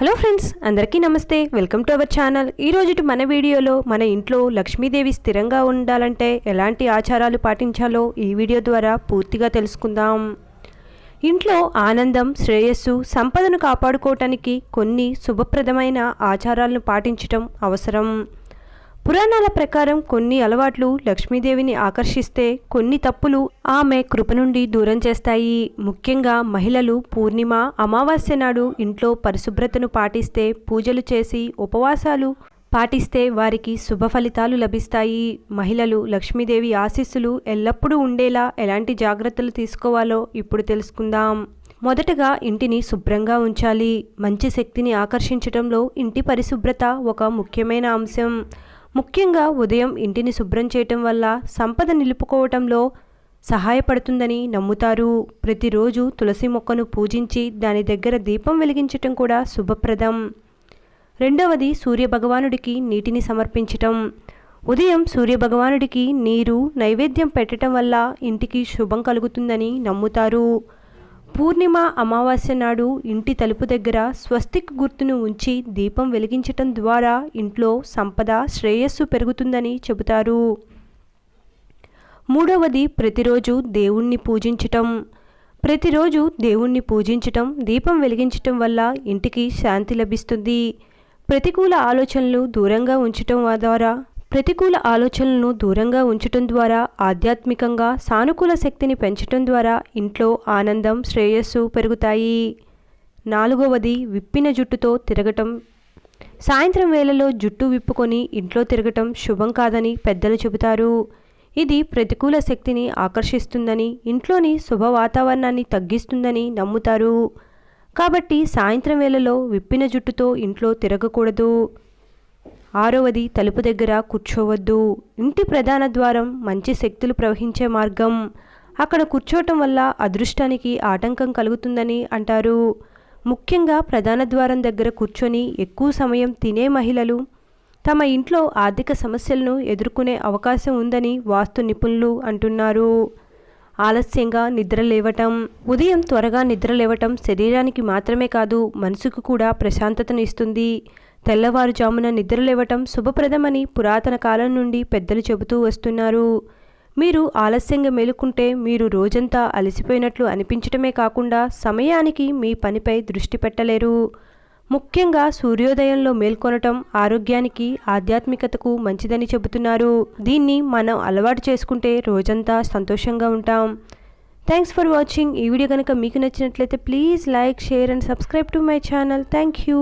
Hello friends అందరికీ నమస్తే. Welcome to our channel. ఈరోజు మన వీడియోలో మన ఇంట్లో లక్ష్మీదేవి స్థిరంగా ఉండాలంటే ఎలాంటి ఆచారాలు పాటించాలో ఈ వీడియో ద్వారా పూర్తిగా తెలుసుకుందాం. ఇంట్లో ఆనందం శ్రేయస్సు సంపదను కాపాడుకోవటానికి కొన్ని శుభప్రదమైన ఆచారాలను పాటించటం అవసరం. పురాణాల ప్రకారం కొన్ని అలవాట్లు లక్ష్మీదేవిని ఆకర్షిస్తే కొన్ని తప్పులు ఆమె కృప నుండి దూరం చేస్తాయి. ముఖ్యంగా మహిళలు పూర్ణిమ అమావాస్య నాడు ఇంట్లో పరిశుభ్రతను పాటిస్తే పూజలు చేసి ఉపవాసాలు పాటిస్తే వారికి శుభ ఫలితాలు లభిస్తాయి. మహిళలు లక్ష్మీదేవి ఆశీస్సులు ఎల్లప్పుడూ ఉండేలా ఎలాంటి జాగ్రత్తలు తీసుకోవాలో ఇప్పుడు తెలుసుకుందాం. మొదటగా ఇంటిని శుభ్రంగా ఉంచాలి. మంచి శక్తిని ఆకర్షించడంలో ఇంటి పరిశుభ్రత ఒక ముఖ్యమైన అంశం. ముఖ్యంగా ఉదయం ఇంటిని శుభ్రం చేయటం వల్ల సంపద నిలుపుకోవటంలో సహాయపడుతుందని నమ్ముతారు. ప్రతిరోజు తులసి మొక్కను పూజించి దాని దగ్గర దీపం వెలిగించటం కూడా శుభప్రదం. రెండవది సూర్యభగవానుడికి నీటిని సమర్పించటం. ఉదయం సూర్యభగవానుడికి నీరు నైవేద్యం పెట్టడం వల్ల ఇంటికి శుభం కలుగుతుందని నమ్ముతారు. పూర్ణిమ అమావాస్య నాడు ఇంటి తలుపు దగ్గర స్వస్తిక్ గుర్తును ఉంచి దీపం వెలిగించటం ద్వారా ఇంట్లో సంపద శ్రేయస్సు పెరుగుతుందని చెబుతారు. మూడవది ప్రతిరోజు దేవుణ్ణి పూజించటం. ప్రతిరోజు దేవుణ్ణి పూజించటం దీపం వెలిగించటం వల్ల ఇంటికి శాంతి లభిస్తుంది. ప్రతికూల ఆలోచనలు దూరంగా ఉంచటం ద్వారా ప్రతికూల ఆలోచనలను దూరంగా ఉంచటం ద్వారా ఆధ్యాత్మికంగా సానుకూల శక్తిని పెంచటం ద్వారా ఇంట్లో ఆనందం శ్రేయస్సు పెరుగుతాయి. నాలుగవది విప్పిన జుట్టుతో తిరగటం. సాయంత్రం వేళలో జుట్టు విప్పుకొని ఇంట్లో తిరగటం శుభం కాదని పెద్దలు చెబుతారు. ఇది ప్రతికూల శక్తిని ఆకర్షిస్తుందని ఇంట్లోని శుభ వాతావరణాన్ని తగ్గిస్తుందని నమ్ముతారు. కాబట్టి సాయంత్రం వేళలో విప్పిన జుట్టుతో ఇంట్లో తిరగకూడదు. ఆరవది తలుపు దగ్గర కూర్చోవద్దు. ఇంటి ప్రధాన ద్వారం మంచి శక్తులు ప్రవహించే మార్గం. అక్కడ కూర్చోవటం వల్ల అదృష్టానికి ఆటంకం కలుగుతుందని అంటారు. ముఖ్యంగా ప్రధాన ద్వారం దగ్గర కూర్చొని ఎక్కువ సమయం తినే మహిళలు తమ ఇంట్లో ఆర్థిక సమస్యలను ఎదుర్కొనే అవకాశం ఉందని వాస్తు నిపుణులు అంటున్నారు. ఆలస్యంగా నిద్ర లేవటం ఉదయం త్వరగా నిద్ర లేవటం శరీరానికి మాత్రమే కాదు మనసుకు కూడా ప్రశాంతతను ఇస్తుంది. తెల్లవారుజామున నిద్రలేవటం శుభప్రదమని పురాతన కాలం నుండి పెద్దలు చెబుతూ వస్తున్నారు. మీరు ఆలస్యంగా మేలుకుంటే మీరు రోజంతా అలసిపోయినట్లు అనిపించటమే కాకుండా సమయానికి మీ పనిపై దృష్టి పెట్టలేరు. ముఖ్యంగా సూర్యోదయంలో మేల్కొనటం ఆరోగ్యానికి ఆధ్యాత్మికతకు మంచిదని చెబుతున్నారు. దీన్ని మనం అలవాటు చేసుకుంటే రోజంతా సంతోషంగా ఉంటాం. థ్యాంక్స్ ఫర్ వాచింగ్ ఈ వీడియో కనుక మీకు నచ్చినట్లయితే please like share and subscribe to my channel. Thank you